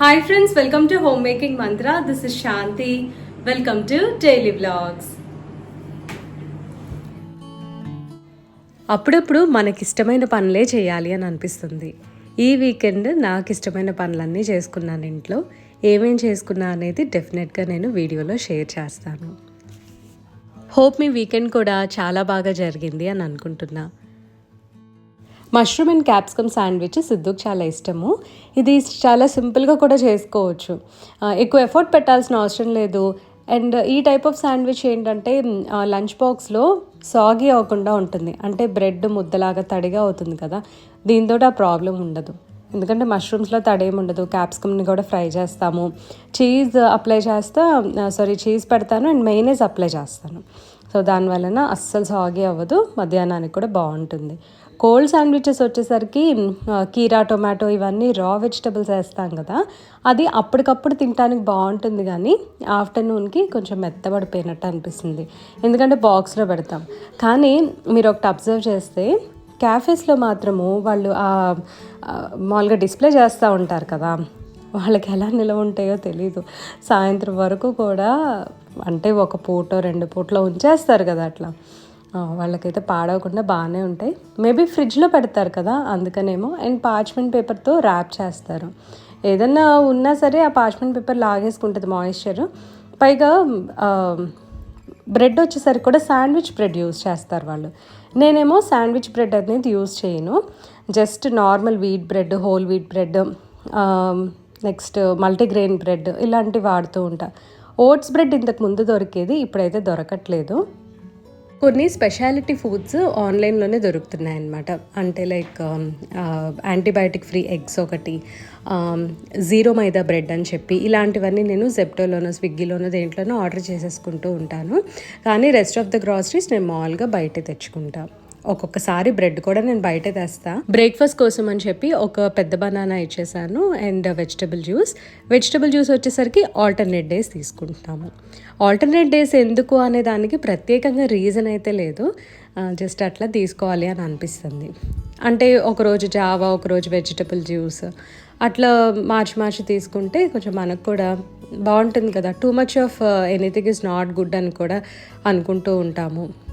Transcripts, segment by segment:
Hi friends welcome to home making mantra this is Shanti welcome to daily blogs అప్పుడప్పుడు మనకిష్టమైన పనులే చేయాలి అని అనిపిస్తుంది. ఈ వీకెండ్ నాకు ఇష్టమైన పనులన్నీ చేసుకున్నాను ఇంట్లో. ఏమేం చేసుకున్నా అనేది డెఫినెట్గా నేను వీడియోలో షేర్ చేస్తాను. హోప్ మీ వీకెండ్ కూడా చాలా బాగా జరిగింది అని అనుకుంటున్నా. మష్రూమ్ అండ్ క్యాప్సికమ్ శాండ్విచ్ సిద్ధుకు చాలా ఇష్టము. ఇది చాలా సింపుల్గా కూడా చేసుకోవచ్చు. ఎక్కువ ఎఫర్ట్ పెట్టాల్సిన అవసరం లేదు. అండ్ ఈ టైప్ ఆఫ్ శాండ్విచ్ ఏంటంటే లంచ్ బాక్స్లో సాగి అవ్వకుండా ఉంటుంది. అంటే బ్రెడ్ ముద్దలాగా తడిగా అవుతుంది కదా. దీంతో ఆ ప్రాబ్లం ఉండదు. ఎందుకంటే మష్రూమ్స్లో తడేం ఉండదు. క్యాప్సికమ్ని కూడా ఫ్రై చేస్తాము. చీజ్ అప్లై చేస్తా సారీ చీజ్ పెడతాను అండ్ మెయినేజ్ అప్లై చేస్తాను. సో దానివలన అస్సలు సాగి అవ్వదు. మధ్యాహ్నానికి కూడా బాగుంటుంది. కోల్డ్ శాండ్విచెస్ వచ్చేసరికి కీరా టొమాటో ఇవన్నీ రా వెజిటబుల్స్ వేస్తాం కదా అది అప్పటికప్పుడు తినడానికి బాగుంటుంది కానీ ఆఫ్టర్నూన్కి కొంచెం మెత్తబడిపోయినట్టు అనిపిస్తుంది. ఎందుకంటే బాక్స్లో పెడతాం. కానీ మీరు ఒకటి అబ్జర్వ్ చేస్తే క్యాఫేస్లో మాత్రము వాళ్ళు మామూలుగా డిస్ప్లే చేస్తూ ఉంటారు కదా వాళ్ళకి ఎలా నిలవ ఉంటాయో తెలీదు. సాయంత్రం వరకు కూడా అంటే ఒక పూట రెండు పూటలో ఉంచేస్తారు కదా అట్లా. వాళ్ళకైతే పాడవకుండా బాగానే ఉంటాయి. మేబీ ఫ్రిడ్జ్లో పెడతారు కదా అందుకనేమో. అండ్ పార్చ్మెంట్ పేపర్తో ర్యాప్ చేస్తారు. ఏదన్నా ఉన్నా సరే ఆ పార్చ్మెంట్ పేపర్ లాగేసుకుంటుంది మాయిశ్చర్ పైగా బ్రెడ్ వచ్చేసరికి కూడా శాండ్విచ్ బ్రెడ్ యూస్ చేస్తారు వాళ్ళు. నేనేమో శాండ్విచ్ బ్రెడ్ అనేది యూస్ చేయను. Just normal wheat bread whole wheat bread next multigrain bread ఇలాంటివి వాడుతూ ఉంటా. ఓట్స్ బ్రెడ్ ఇంతకు ముందు దొరికేది ఇప్పుడైతే దొరకట్లేదు. కొన్ని స్పెషాలిటీ ఫుడ్స్ ఆన్లైన్లోనే దొరుకుతున్నాయి అన్నమాట అంటే లైక్ యాంటీబయాటిక్ ఫ్రీ ఎగ్స్ ఒకటి జీరో మైదా బ్రెడ్ అని చెప్పి ఇలాంటివన్నీ నేను జెప్టోలోనో స్విగ్గీలోనో దేంట్లోనో ఆర్డర్ చేసేసుకుంటూ ఉంటాను. కానీ రెస్ట్ ఆఫ్ ద గ్రాసరీస్ నేను మామూలుగా బయట తెచ్చుకుంటాను ఒక్కొక్కసారి బ్రెడ్ కూడా నేను బయట తెస్తా. బ్రేక్ఫాస్ట్ కోసం అని చెప్పి ఒక పెద్ద బనానా ఇచ్చేసాను and vegetable juice. Vegetable juice వచ్చేసరికి ఆల్టర్నేట్ డేస్ తీసుకుంటున్నాము. ఆల్టర్నేట్ డేస్ ఎందుకు అనే దానికి ప్రత్యేకంగా రీజన్ అయితే లేదు. జస్ట్ అట్లా తీసుకోవాలి అని అనిపిస్తుంది. అంటే ఒకరోజు జావా ఒకరోజు వెజిటబుల్ జ్యూస్. అట్లా మార్చి మార్చి తీసుకుంటే కొంచెం మనకు కూడా బాగుంటుంది కదా. Too much of anything is not good అని కూడా అనుకుంటూ ఉంటాము.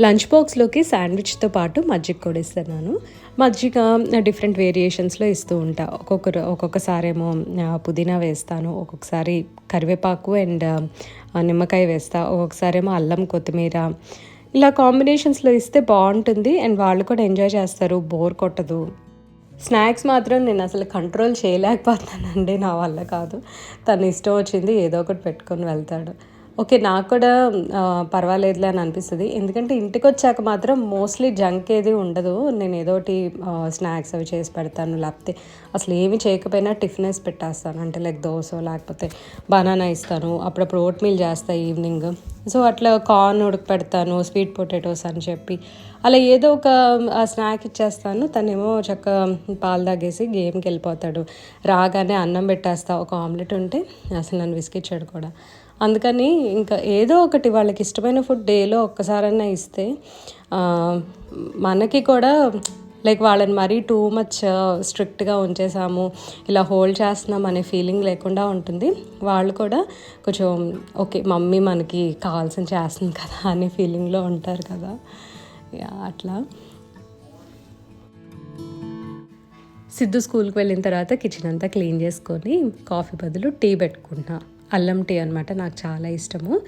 లంచ్ బాక్స్లోకి శాండ్విచ్తో పాటు మజ్జిగ కూడా ఇస్తున్నాను. మజ్జిగ డిఫరెంట్ వేరియేషన్స్లో ఇస్తూ ఉంటా. ఒక్కొక్కరు ఒక్కొక్కసారి ఏమో పుదీనా వేస్తాను ఒక్కొక్కసారి కరివేపాకు అండ్ నిమ్మకాయ వేస్తా ఒక్కొక్కసారి ఏమో అల్లం కొత్తిమీర. ఇలా కాంబినేషన్స్లో ఇస్తే బాగుంటుంది అండ్ వాళ్ళు కూడా ఎంజాయ్ చేస్తారు బోర్ కొట్టదు. స్నాక్స్ మాత్రం నేను అసలు కంట్రోల్ చేయలేకపోతున్నానండి నా వల్ల కాదు. తను ఇష్టం వచ్చింది ఏదో ఒకటి పెట్టుకొని వెళ్తాడు. ఓకే నాకు కూడా పర్వాలేదులే అని అనిపిస్తుంది. ఎందుకంటే ఇంటికి వచ్చాక మాత్రం మోస్ట్లీ జంక్ ఏది ఉండదు. నేను ఏదోటి స్నాక్స్ అవి చేసి పెడతాను. లేకపోతే అసలు ఏమి చేయకపోయినా టిఫిన్ వేసి పెట్టేస్తాను. అంటే లైక్ దోశ లేకపోతే బనానా ఇస్తాను. అప్పుడప్పుడు ఓట్ మీల్ చేస్తా ఈవినింగ్. సో అట్లా కార్న్ ఉడక పెడతాను స్వీట్ పొటాటోస్ అని చెప్పి. అలా ఏదో ఒక స్నాక్ ఇచ్చేస్తాను. తనేమో చక్క పాలు తాగేసి గేమ్కి వెళ్ళిపోతాడు. రాగానే అన్నం పెట్టేస్తా. ఒక ఆమ్లెట్ ఉంటే అసలు నన్ను విసిగిచ్చాడు కూడా. అందుకని ఇంకా ఏదో ఒకటి వాళ్ళకి ఇష్టమైన ఫుడ్ డేలో ఒక్కసారైనా ఇస్తే మనకి కూడా లైక్ వాళ్ళని మరీ టూ మచ్ స్ట్రిక్ట్గా ఉంచేసాము ఇలా హోల్డ్ చేస్తున్నాం అనే ఫీలింగ్ లేకుండా ఉంటుంది. వాళ్ళు కూడా కొంచెం ఓకే మమ్మీ మనకి కావాల్సిన చేస్తుంది కదా అనే ఫీలింగ్లో ఉంటారు కదా. అట్లా. సిద్ధు స్కూల్కి వెళ్ళిన తర్వాత కిచెన్ అంతా క్లీన్ చేసుకొని కాఫీ బదులు టీ పెట్టుకుంటున్నా. అల్లం టీ అనమాట నాకు చాలా ఇష్టము.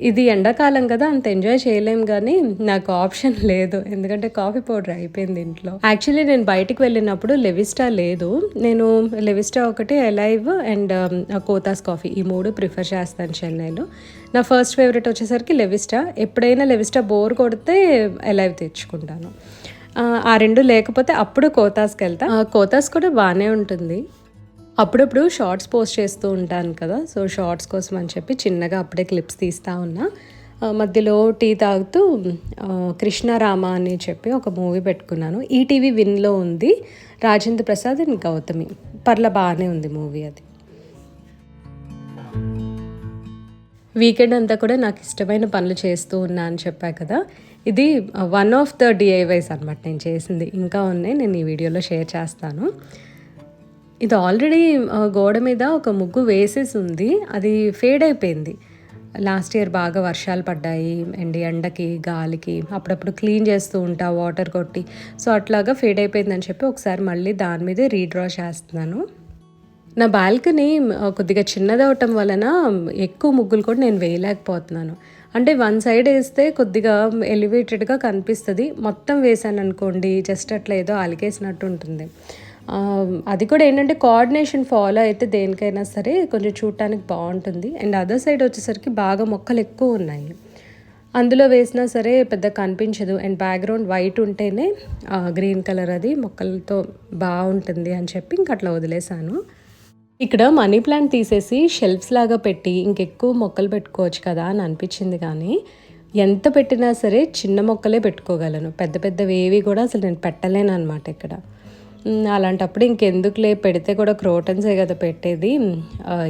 ఇది ఎండాకాలం కదా అంత ఎంజాయ్ చేయలేం కానీ నాకు ఆప్షన్ లేదు. ఎందుకంటే కాఫీ పౌడర్ అయిపోయింది ఇంట్లో. యాక్చువల్లీ నేను బయటికి వెళ్ళినప్పుడు లెవిస్టా లేదు. నేను లెవిస్టా ఒకటి alive and um, Kothas coffee ఈ మూడు ప్రిఫర్ చేస్తాను చెన్నైలో. నా ఫస్ట్ ఫేవరెట్ వచ్చేసరికి లెవిస్టా. ఎప్పుడైనా లెవిస్టా బోర్ కొడితే ఎలైవ్ తెచ్చుకుంటాను. ఆ, రెండు లేకపోతే అప్పుడు కోతాస్కి వెళ్తా. ఆ, కోతాస్ కూడా బాగానే ఉంటుంది. అప్పుడప్పుడు షార్ట్స్ పోస్ట్ చేస్తూ ఉంటాను కదా. సో షార్ట్స్ కోసం అని చెప్పి చిన్నగా అప్పుడే క్లిప్స్ తీస్తూ ఉన్నా. మధ్యలో టీ తాగుతూ కృష్ణారామ అని చెప్పి ఒక మూవీ పెట్టుకున్నాను. ఈటీవీ విన్లో ఉంది. రాజేంద్ర ప్రసాద్ అండ్ గౌతమి. పర్ల బాగానే ఉంది మూవీ అది. వీకెండ్ అంతా కూడా నాకు ఇష్టమైన పనులు చేస్తూ ఉన్నా అని చెప్పా కదా. ఇది వన్ ఆఫ్ ద డిఐవైస్ అనమాట నేను చేసింది. ఇంకా ఉన్నాయి. నేను ఈ వీడియోలో షేర్ చేస్తాను. ఇది ఆల్రెడీ గోడ మీద ఒక ముగ్గు వేసేసి ఉంది అది ఫేడ్ అయిపోయింది లాస్ట్ ఇయర్ బాగా వర్షాలు పడ్డాయి. అండ్ ఎండకి గాలికి అప్పుడప్పుడు క్లీన్ చేస్తూ ఉంటా వాటర్ కొట్టి. సో అట్లాగా ఫేడ్ అయిపోయిందని చెప్పి ఒకసారి మళ్ళీ దాని మీదే రీడ్రా చేస్తున్నాను. నా బాల్కనీ కొద్దిగా చిన్నదవటం వలన ఎక్కువ ముగ్గులు కూడా నేను వేయలేకపోతున్నాను. అంటే వన్ సైడ్ వేస్తే కొద్దిగా ఎలివేటెడ్గా కనిపిస్తుంది. మొత్తం వేసాను అనుకోండి జస్ట్ అట్లా ఏదో అలికేసినట్టు ఉంటుంది. Um, అది కూడా ఏంటంటే కోఆర్డినేషన్ ఫాలో అయితే దేనికైనా సరే కొంచెం చూడటానికి బాగుంటుంది. అండ్ అదర్ సైడ్ వచ్చేసరికి బాగా మొక్కలు ఎక్కువ ఉన్నాయి. అందులో వేసినా సరే పెద్ద కనిపించదు. అండ్ బ్యాక్గ్రౌండ్ వైట్ ఉంటేనే గ్రీన్ కలర్ అది మొక్కలతో బాగుంటుంది అని చెప్పి ఇంక అట్లా వదిలేసాను ఇక్కడ మనీ ప్లాంట్ తీసేసి షెల్ఫ్స్ లాగా పెట్టి ఇంకెక్కువ మొక్కలు పెట్టుకోవచ్చు కదా అని అనిపించింది కానీ ఎంత పెట్టినా సరే చిన్న మొక్కలే పెట్టుకోగలను. పెద్ద పెద్దవి ఏవి కూడా అసలు నేను పెట్టలేను అనమాట ఇక్కడ. అలాంటప్పుడు ఇంకెందుకులే పెడితే కూడా క్రోటన్సే కదా పెట్టేది.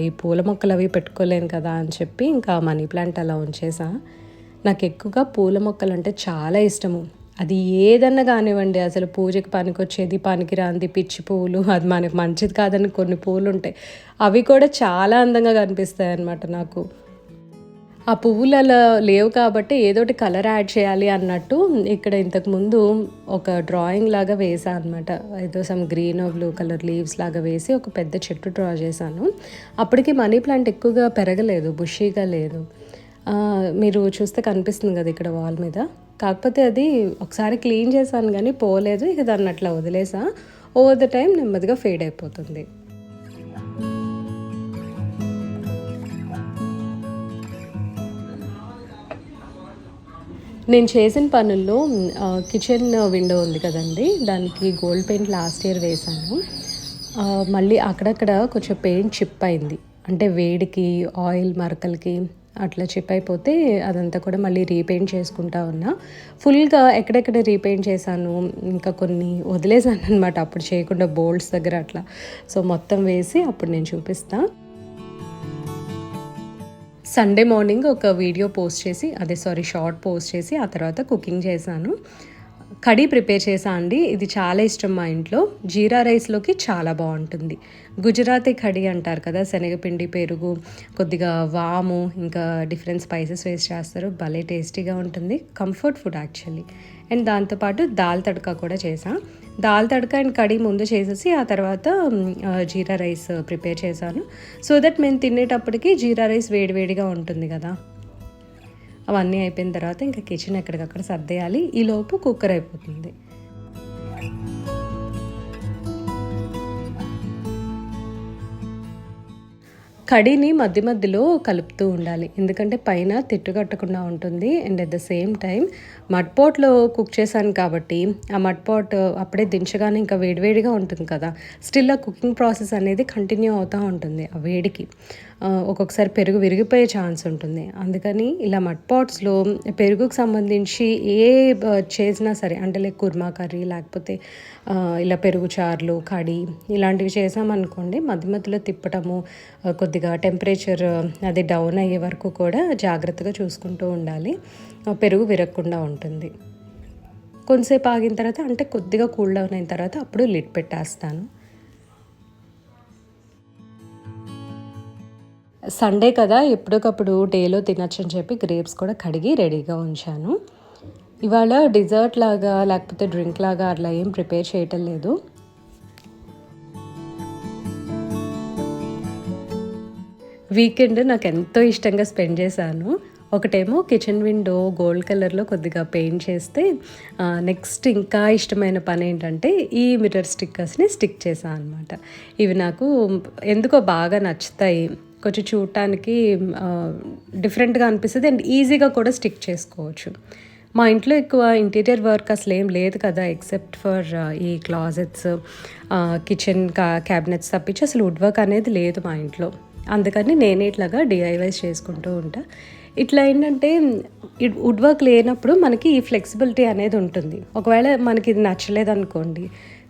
ఈ పూల మొక్కలు అవి పెట్టుకోలేను కదా అని చెప్పి ఇంకా మనీ ప్లాంట్ అలా ఉంచేసా. నాకు ఎక్కువగా పూల మొక్కలు అంటే చాలా ఇష్టము. అది ఏదన్నా కానివ్వండి అసలు పూజకి పనికొచ్చేది పనికిరాంది పిచ్చి పువ్వులు అది మనకి మంచిది కాదని కొన్ని పూలు ఉంటాయి. అవి కూడా చాలా అందంగా కనిపిస్తాయి అన్నమాట నాకు. ఆ పువ్వులలో లేవు కాబట్టి ఏదోటి కలర్ యాడ్ చేయాలి అన్నట్టు ఇక్కడ ఇంతకుముందు ఒక డ్రాయింగ్ లాగా వేసా అనమాట ఏదో some green blue colour leaves లాగా వేసి ఒక పెద్ద చెట్టు డ్రా చేశాను. అప్పటికి మనీ ప్లాంట్ ఎక్కువగా పెరగలేదు బుషీగా లేదు. మీరు చూస్తే కనిపిస్తుంది కదా ఇక్కడ వాల్ మీద. కాకపోతే అది ఒకసారి క్లీన్ చేశాను కానీ పోలేదు ఇక దాన్ని అట్లా వదిలేసా ఓవర్ ద టైం నెమ్మదిగా ఫేడ్ అయిపోతుంది. నేను చేసిన పనుల్లో కిచెన్ విండో ఉంది కదండి. దానికి గోల్డ్ పెయింట్ లాస్ట్ ఇయర్ వేశాను. మళ్ళీ అక్కడక్కడ కొంచెం పెయింట్ చిప్ అయింది. అంటే వేడికి ఆయిల్ మరకలకి అట్లా చిప్ అయిపోతే అదంతా కూడా మళ్ళీ రీపెయింట్ చేసుకుంటా ఉన్నా. ఫుల్గా ఎక్కడెక్కడ రీపెయింట్ చేశాను ఇంకా కొన్ని వదిలేసాను అనమాట అప్పుడు చేయకుండా బోల్డ్స్ దగ్గర అట్లా. సో మొత్తం వేసి అప్పుడు నేను చూపిస్తాను సండే మార్నింగ్ ఒక వీడియో పోస్ట్ చేసి అదే సారీ షార్ట్ పోస్ట్ చేసి ఆ తర్వాత కుకింగ్ చేశాను. కడీ ప్రిపేర్ చేసా అండి. ఇది చాలా ఇష్టం మా ఇంట్లో. జీరా రైస్లోకి చాలా బాగుంటుంది. గుజరాతీ కడీ అంటారు కదా శనగపిండి పెరుగు కొద్దిగా వాము ఇంకా డిఫరెంట్ స్పైసెస్ వేస్ట్ చేస్తారు. భలే టేస్టీగా ఉంటుంది. Comfort food actually. అండ్ దాంతోపాటు దాల్ తడక కూడా చేసాను దాల్ తడక అండ్ కడీ ముందు చేసేసి ఆ తర్వాత జీరా రైస్ ప్రిపేర్ చేశాను. సో దట్ మేము తినేటప్పటికి జీరా రైస్ వేడివేడిగా ఉంటుంది కదా. అవన్నీ అయిపోయిన తర్వాత ఇంకా కిచెన్ ఎక్కడికక్కడ సర్దేయాలి. ఈలోపు కుక్కర్ అయిపోతుంది. కడీని మధ్య మధ్యలో కలుపుతూ ఉండాలి. ఎందుకంటే పైన తిట్టు కట్టకుండా ఉంటుంది. And at the same time మట్పాట్లో cook చేశాను కాబట్టి ఆ మట్పాట్ అప్పుడే దించగానే ఇంకా వేడివేడిగా ఉంటుంది కదా. స్టిల్ ఆ కుకింగ్ ప్రాసెస్ అనేది కంటిన్యూ అవుతూ ఉంటుంది ఆ వేడికి. ఒక్కొక్కసారి పెరుగు విరిగిపోయే ఛాన్స్ ఉంటుంది. అందుకని ఇలా మట్ పాట్స్లో పెరుగుకు సంబంధించి ఏ చేసినా సరే అంటే లైక్ కుర్మా కర్రీ లేకపోతే ఇలా పెరుగు చారులు కడి ఇలాంటివి చేసామనుకోండి మధ్య మధ్యలో తిప్పటము కొద్దిగా టెంపరేచర్ అది డౌన్ అయ్యే వరకు కూడా జాగ్రత్తగా చూసుకుంటూ ఉండాలి. పెరుగు విరగకుండా ఉంటుంది. కొంతసేపు ఆగిన తర్వాత అంటే కొద్దిగా కూల్ డౌన్ అయిన తర్వాత అప్పుడు లిడ్ పెట్టేస్తాను. సండే కదా ఎప్పటికప్పుడు డేలో తినచ్చు అని చెప్పి గ్రేప్స్ కూడా కడిగి రెడీగా ఉంచాను. ఇవాళ డిజర్ట్ లాగా లేకపోతే డ్రింక్ లాగా అట్లా ఏం ప్రిపేర్ చేయటం లేదు. వీకెండ్ నాకు ఎంతో ఇష్టంగా స్పెండ్ చేశాను. ఒకటేమో కిచెన్ విండో గోల్డ్ కలర్లో కొద్దిగా పెయింట్ చేస్తే నెక్స్ట్ ఇంకా ఇష్టమైన పని ఏంటంటే ఈ మిర్రర్ స్టిక్కర్స్ని స్టిక్ చేశాను అనమాట ఇవి నాకు ఎందుకో బాగా నచ్చుతాయి. కొంచెం చూడటానికి డిఫరెంట్గా అనిపిస్తుంది. అండ్ ఈజీగా కూడా స్టిక్ చేసుకోవచ్చు. మా ఇంట్లో ఎక్కువ ఇంటీరియర్ వర్క్ అసలు ఏం లేదు కదా ఎక్సెప్ట్ ఫర్ ఈ క్లాజెట్స్ కిచెన్ కా క్యాబినెట్స్ తప్పించి అసలు వుడ్ వర్క్ అనేది లేదు మా ఇంట్లో. అందుకని నేనే ఇట్లాగా డిఐవైస్ చేసుకుంటూ ఉంటా. ఇట్లా ఏంటంటే వుడ్ వర్క్ లేనప్పుడు మనకి ఈ ఫ్లెక్సిబిలిటీ అనేది ఉంటుంది. ఒకవేళ మనకి ఇది నచ్చలేదు అనుకోండి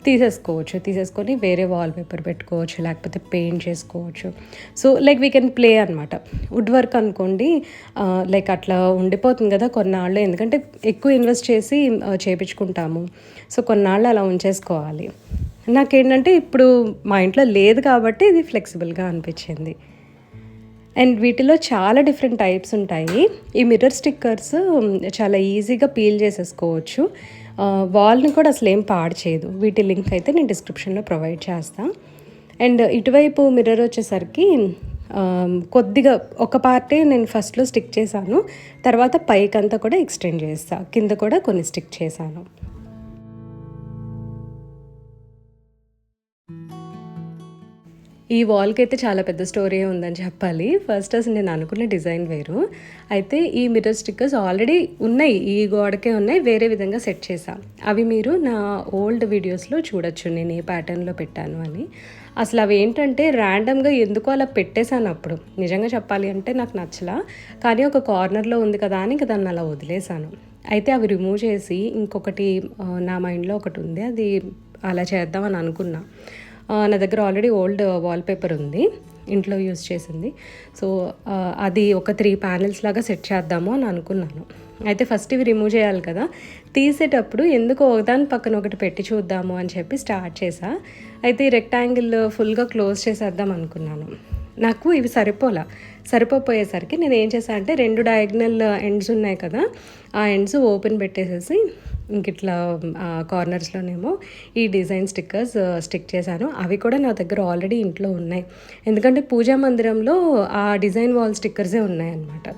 తీసేసుకోవచ్చు తీసేసుకొని వేరే వాల్ పేపర్ పెట్టుకోవచ్చు లేకపోతే పెయింట్ చేసుకోవచ్చు. So like we can play అనమాట వుడ్ వర్క్ అనుకోండి లైక్ అట్లా ఉండిపోతుంది కదా కొన్నాళ్ళు. ఎందుకంటే ఎక్కువ ఇన్వెస్ట్ చేసి చేపించుకుంటాము. సో కొన్నాళ్ళు అలా ఉంచేసుకోవాలి. నాకేంటంటే ఇప్పుడు మా ఇంట్లో లేదు కాబట్టి ఇది ఫ్లెక్సిబుల్గా అనిపించింది. అండ్ వీటిలో చాలా డిఫరెంట్ టైప్స్ ఉంటాయి. ఈ మిర్రర్ స్టిక్కర్స్ చాలా ఈజీగా పీల్ చేసేసుకోవచ్చు. వాల్ని కూడా అసలు ఏం పాడు చేయదు. వీటి లింక్ అయితే నేను డిస్క్రిప్షన్లో ప్రొవైడ్ చేస్తాను అండ్ ఇటువైపు మిర్రర్ వచ్చేసరికి కొద్దిగా ఒక పార్టే నేను ఫస్ట్లో స్టిక్ చేశాను. తర్వాత పైకంతా కూడా ఎక్స్టెండ్ చేస్తాను కింద కూడా కొన్ని స్టిక్ చేశాను. ఈ వాల్కి అయితే చాలా పెద్ద స్టోరీ ఉందని చెప్పాలి. ఫస్ట్ అసలు నేను అనుకున్న డిజైన్ వేరు. అయితే ఈ మిర్రర్ స్టిక్కర్స్ ఆల్రెడీ ఉన్నాయి. ఈ గోడకే ఉన్నాయి. వేరే విధంగా సెట్ చేశాను అవి మీరు నా ఓల్డ్ వీడియోస్లో చూడొచ్చు. నేను ఏ ప్యాటర్న్లో పెట్టాను అని. అసలు అవి ఏంటంటే ర్యాండమ్గా ఎందుకో అలా పెట్టేశాను అప్పుడు. నిజంగా చెప్పాలి అంటే నాకు నచ్చలా. కానీ ఒక కార్నర్లో ఉంది కదా అని ఇంకా దాన్ని అలా వదిలేశాను. అయితే అవి రిమూవ్ చేసి ఇంకొకటి నా మైండ్లో ఒకటి ఉంది. అది అలా చేద్దామని అనుకున్నా. నా దగ్గర ఆల్రెడీ ఓల్డ్ వాల్పేపర్ ఉంది. ఇంట్లో యూస్ చేసింది. సో అది ఒక త్రీ ప్యానెల్స్ లాగా సెట్ చేద్దాము అని అనుకున్నాను. అయితే ఫస్ట్ ఇవి రిమూవ్ చేయాలి కదా. తీసేటప్పుడు ఎందుకు ఒకదాని పక్కన ఒకటి పెట్టి చూద్దాము అని చెప్పి స్టార్ట్ చేసా. అయితే ఈ రెక్టాంగిల్ ఫుల్గా క్లోజ్ చేసేద్దాం అనుకున్నాను. నాకు ఇవి సరిపోలా. సరిపోయేసరికి నేను ఏం చేశాను అంటే రెండు డయాగ్నల్ ఎండ్స్ ఉన్నాయి కదా. ఆ ఎండ్స్ ఓపెన్ పెట్టేసేసి ఇంక ఇట్లా కార్నర్స్లోనేమో ఈ డిజైన్ స్టిక్కర్స్ స్టిక్ చేశాను. అవి కూడా నా దగ్గర ఆల్రెడీ ఇంట్లో ఉన్నాయి. ఎందుకంటే పూజా మందిరంలో ఆ డిజైన్ వాల్ స్టిక్కర్సే ఉన్నాయన్నమాట.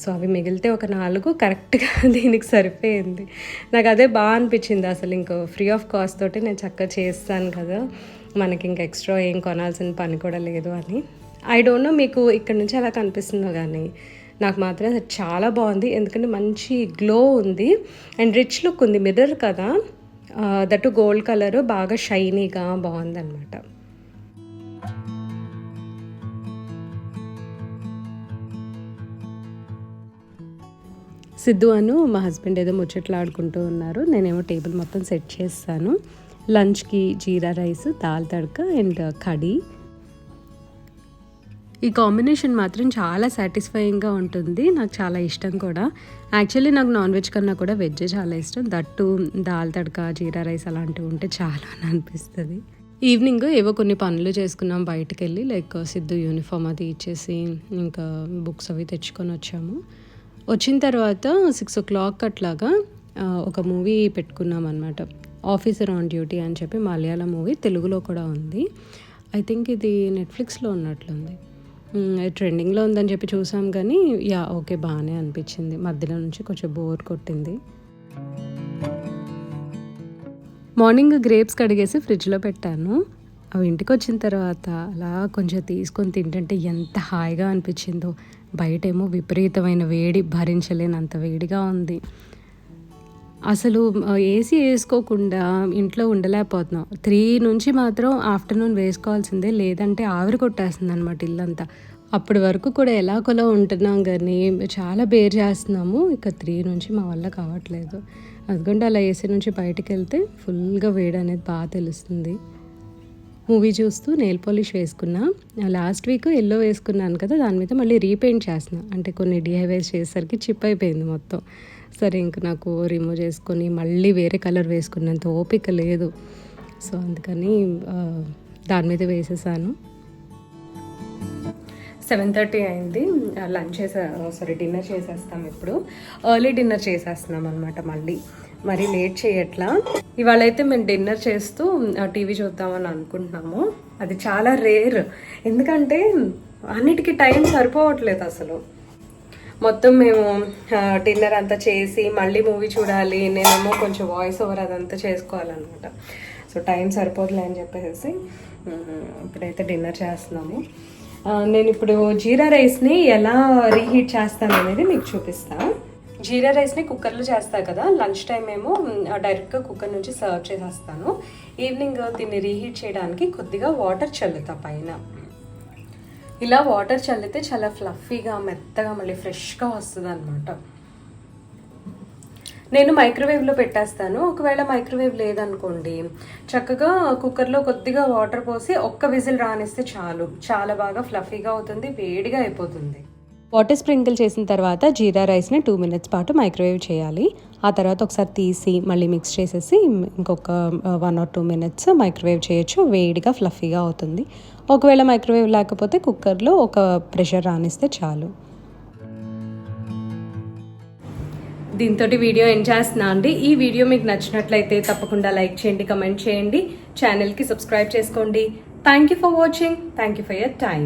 సో అవి మిగిలితే ఒక నాలుగు కరెక్ట్గా దీనికి సరిపోయింది. నాకు అదే బాగా అనిపించింది అసలు. ఇంకో ఫ్రీ ఆఫ్ కాస్ట్ తోటి నేను చక్కగా చేస్తాను కదా. మనకి ఇంకా ఎక్స్ట్రా ఏం కొనాల్సిన పని కూడా లేదు అని. ఐ డోంట్ నో మీకు ఇక్కడ నుంచి అలా కనిపిస్తుందో కానీ నాకు మాత్రం చాలా బాగుంది. ఎందుకంటే మంచి గ్లో ఉంది. అండ్ రిచ్ లుక్ ఉంది. మిర్రర్ కదా. దట్ గోల్డ్ కలర్ బాగా షైనీగా బాగుందన్నమాట. సిద్ధు అను మా హస్బెండ్ ఏదో ముచ్చట్లు ఆడుకుంటూ ఉన్నారు. నేనేమో టేబుల్ మొత్తం సెట్ చేస్తాను. లంచ్కి జీరా రైస్ దాల్ తడక అండ్ కడీ ఈ కాంబినేషన్ మాత్రం చాలా సాటిస్ఫైయింగ్గా ఉంటుంది. నాకు చాలా ఇష్టం కూడా. యాక్చువల్లీ నాకు నాన్ వెజ్ కన్నా కూడా వెజ్ చాలా ఇష్టం. దట్టు దాల్ తడక జీరా రైస్ అలాంటివి ఉంటే చాలా అని అనిపిస్తుంది. ఈవినింగ్ ఏవో కొన్ని పనులు చేసుకున్నాం బయటకు వెళ్ళి లైక్ సిద్ధు యూనిఫామ్ అది ఇచ్చేసి ఇంకా బుక్స్ అవి తెచ్చుకొని వచ్చాము. వచ్చిన తర్వాత సిక్స్ ఓ క్లాక్ అట్లాగా ఒక మూవీ పెట్టుకున్నాం అనమాట ఆఫీసర్ ఆన్ డ్యూటీ అని చెప్పి మలయాళం మూవీ తెలుగులో కూడా ఉంది. ఐ థింక్ ఇది నెట్ఫ్లిక్స్లో ఉన్నట్లుంది. ట్రెండింగ్లో ఉందని చెప్పి చూసాం కానీ యా ఓకే బాగానే అనిపించింది. మధ్యలో నుంచి కొంచెం బోర్ కొట్టింది. మార్నింగ్ గ్రేప్స్ కడిగేసి ఫ్రిడ్జ్లో పెట్టాను. అవి ఇంటికి వచ్చిన తర్వాత అలా కొంచెం తీసుకొని తింటుంటే ఎంత హాయిగా అనిపించిందో. బయటేమో విపరీతమైన వేడి భరించలేనంత వేడిగా ఉంది. అసలు ఏసీ వేసుకోకుండా ఇంట్లో ఉండలేకపోతున్నాం. త్రీ నుంచి మాత్రం ఆఫ్టర్నూన్ వేసుకోవాల్సిందే లేదంటే ఆవిరి కొట్టేస్తుంది అనమాట ఇల్లంతా. అప్పటి వరకు కూడా ఎలాగోలా ఉంటున్నాం కానీ చాలా బేర్ చేస్తున్నాము. ఇక త్రీ నుంచి మా వల్ల కావట్లేదు. అందుకంటే అలా ఏసీ నుంచి బయటకు వెళ్తే ఫుల్గా వేడి అనేది బాగా తెలుస్తుంది. మూవీ చూస్తూ నెయిల్ పాలిష్ వేసుకున్నా. లాస్ట్ వీక్ ఎల్లో వేసుకున్నాను కదా దాని మీద మళ్ళీ రీపెయింట్ చేస్తున్నా. అంటే కొన్ని డిహైవేస్ చేసేసరికి చిప్ అయిపోయింది మొత్తం. సరే ఇంక నాకు రిమూవ్ చేసుకొని మళ్ళీ వేరే కలర్ వేసుకున్నంత ఓపిక లేదు. సో అందుకని దాని మీద వేసేసాను. సెవెన్ థర్టీ అయింది. లంచ్ చేసే సారీ డిన్నర్ చేసేస్తాం ఇప్పుడు. ఎర్లీ డిన్నర్ చేసేస్తున్నాం అనమాట మళ్ళీ. మరి లేట్ చేయట్లా. ఇవాళ అయితే మేము డిన్నర్ చేస్తూ టీవీ చూద్దామని అనుకుంటున్నాము. అది చాలా రేర్ ఎందుకంటే అన్నిటికీ టైం సరిపోవట్లేదు అసలు. మొత్తం మేము డిన్నర్ అంతా చేసి మళ్ళీ మూవీ చూడాలి నేనేమో కొంచెం వాయిస్ ఓవర్ అదంతా చేసుకోవాలన్నమాట. సో టైం సరిపోదులే అని చెప్పేసి ఇప్పుడైతే డిన్నర్ చేస్తున్నాము. నేను ఇప్పుడు జీరా రైస్ని ఎలా రీహీట్ చేస్తాను అనేది మీకు చూపిస్తాను జీరా రైస్ని కుక్కర్లో చేస్తా కదా లంచ్ టైం ఏమో డైరెక్ట్గా కుక్కర్ నుంచి సర్వ్ చేసేస్తాను. ఈవినింగ్ దీన్ని రీహీట్ చేయడానికి కొద్దిగా వాటర్ చల్లుతా పైన. ఇలా వాటర్ చల్లితే చాలా ఫ్లఫీగా మెత్తగా మళ్ళీ ఫ్రెష్గా వస్తుంది అనమాట నేను మైక్రోవేవ్లో పెట్టేస్తాను. ఒకవేళ మైక్రోవేవ్ లేదనుకోండి చక్కగా కుక్కర్లో కొద్దిగా వాటర్ పోసి ఒక్క విజిల్ రానిస్తే చాలు. చాలా బాగా ఫ్లఫీగా అవుతుంది వేడిగా అయిపోతుంది. వాటర్ స్ప్రింకిల్ చేసిన తర్వాత జీరా రైస్ని టూ మినిట్స్ పాటు మైక్రోవేవ్ చేయాలి. ఆ తర్వాత ఒకసారి తీసి మళ్ళీ మిక్స్ చేసేసి ఇంకొక one or two minutes microwave చేయొచ్చు. వేడిగా ఫ్లఫీగా అవుతుంది. ఒకవేళ మైక్రోవేవ్ లేకపోతే కుక్కర్లో ఒక ప్రెషర్ రానిస్తే చాలు. దీంతో వీడియో ఏం చేస్తున్నా అండి. ఈ వీడియో మీకు నచ్చినట్లయితే తప్పకుండా లైక్ చేయండి కమెంట్ చేయండి. ఛానల్కి సబ్స్క్రైబ్ చేసుకోండి. Thank you for watching thank you for your time